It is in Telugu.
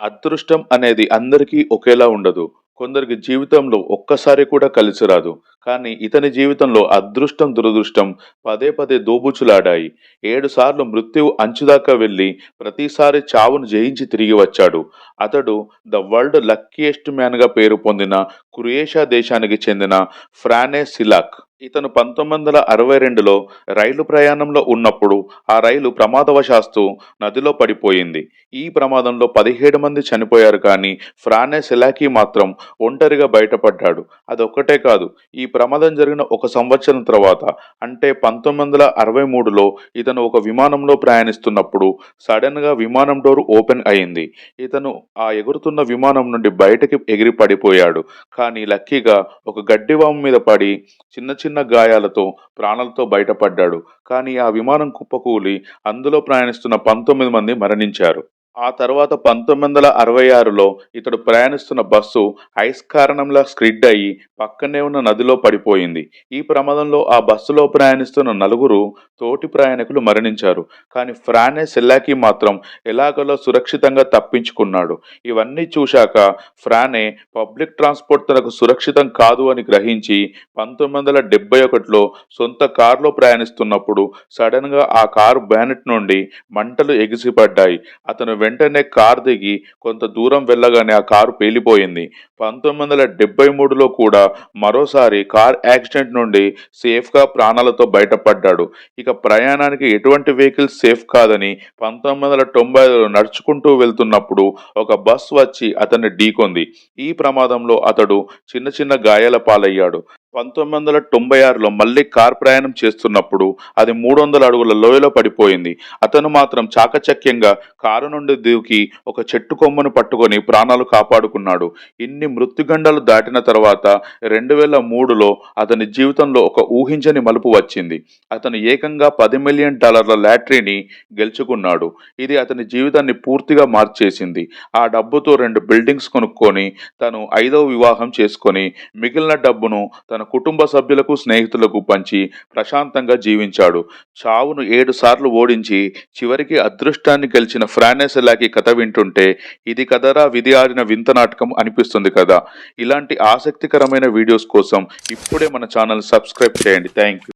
అదృష్టం అనేది అందరికీ ఒకేలా ఉండదు. కొందరికి జీవితంలో ఒక్కసారి కూడా కలిసి రాదు. కానీ ఇతని జీవితంలో అదృష్టం, దురదృష్టం పదే పదే దోబుచులాడాయి ఏడు సార్లు మృత్యువు అంచుదాకా వెళ్ళి ప్రతిసారి చావును జయించి తిరిగి వచ్చాడు. అతడు ద వరల్డ్ లక్కీయెస్ట్ మ్యాన్‌గా పేరు పొందిన క్రొయేషియా దేశానికి చెందిన ఫ్రానే సిలాక్. ఇతను 1962లో రైలు ప్రయాణంలో ఉన్నప్పుడు ఆ రైలు ప్రమాదవశాస్తు నదిలో పడిపోయింది. ఈ ప్రమాదంలో 17 మంది చనిపోయారు కానీ ఫ్రానే సెలాకీ మాత్రం ఒంటరిగా బయటపడ్డాడు. అదొక్కటే కాదు ఈ ప్రమాదం జరిగిన ఒక సంవత్సరం తర్వాత అంటే 1963లో ఇతను ఒక విమానంలో ప్రయాణిస్తున్నప్పుడు సడన్గా విమానం డోర్ ఓపెన్ అయింది. ఇతను ఆ ఎగురుతున్న విమానం నుండి బయటకి ఎగిరి పడిపోయాడు. కానీ లక్కీగా ఒక గడ్డివాము మీద పడి చిన్న చిన్న గాయాలతో ప్రాణాలతో బయటపడ్డాడు. కానీ ఆ విమానం కుప్పకూలి అందులో ప్రయాణిస్తున్న 19 మంది మరణించారు. ఆ తర్వాత 1966లో ఇతడు ప్రయాణిస్తున్న బస్సు ఐస్ కారణంలా స్క్రిడ్ అయ్యి పక్కనే ఉన్న నదిలో పడిపోయింది. ఈ ప్రమాదంలో ఆ బస్సులో ప్రయాణిస్తున్న నలుగురు తోటి ప్రయాణికులు మరణించారు. కానీ ఫ్రానే సెల్లాకి మాత్రం ఎలాగలో సురక్షితంగా తప్పించుకున్నాడు. ఇవన్నీ చూశాక ఫ్రానే పబ్లిక్ ట్రాన్స్‌పోర్ట్ తనకు సురక్షితం కాదు అని గ్రహించి 1971లో సొంత కారులో ప్రయాణిస్తున్నప్పుడు సడన్గా ఆ కారు బ్యానెట్ నుండి మంటలు ఎగిసిపడ్డాయి. అతను వెంటనే కారు దిగి కొంత దూరం వెళ్ళగానే ఆ కారు పేలిపోయింది. 1973లో కూడా మరోసారి కార్ యాక్సిడెంట్ నుండి సేఫ్‌గా ప్రాణాలతో బయటపడ్డాడు. ఇక ప్రయాణానికి ఎటువంటి వెహికల్స్ సేఫ్ కాదని 1995లో నడుచుకుంటూ వెళ్తున్నప్పుడు ఒక బస్ వచ్చి అతన్ని ఢీకొంది. ఈ ప్రమాదంలో అతడు చిన్న చిన్న గాయాల పాలయ్యాడు. పంతొమ్మిది వందల తొంభై ఆరులో మళ్ళీ కార్ ప్రయాణం చేస్తున్నప్పుడు అది 300 అడుగుల లోయలో పడిపోయింది. అతను మాత్రం చాకచక్యంగా కారు నుండి దూకి ఒక చెట్టు కొమ్మను పట్టుకొని ప్రాణాలు కాపాడుకున్నాడు. ఇన్ని మృత్యుగండాలు దాటిన తర్వాత 2003లో అతని జీవితంలో ఒక ఊహించని మలుపు వచ్చింది. అతను ఏకంగా పది మిలియన్ డాలర్ల లాటరీని గెలుచుకున్నాడు. ఇది అతని జీవితాన్ని పూర్తిగా మార్చేసింది. ఆ డబ్బుతో రెండు బిల్డింగ్స్ కొనుక్కొని తను ఐదవ వివాహం చేసుకొని మిగిలిన డబ్బును తన కుటుంబ సభ్యులకు, స్నేహితులకు పంచి ప్రశాంతంగా జీవించాడు. చావును ఏడు సార్లు ఓడించి చివరికి అదృష్టాన్ని గెలిచిన ఫ్రానేసెలాకి కథ వింటుంటే ఇది కదరా విధి ఆడిన వింత నాటకం అనిపిస్తుంది కదా! ఇలాంటి ఆసక్తికరమైన వీడియోస్ కోసం ఇప్పుడే మన ఛానల్ సబ్స్క్రైబ్ చేయండి. Thank you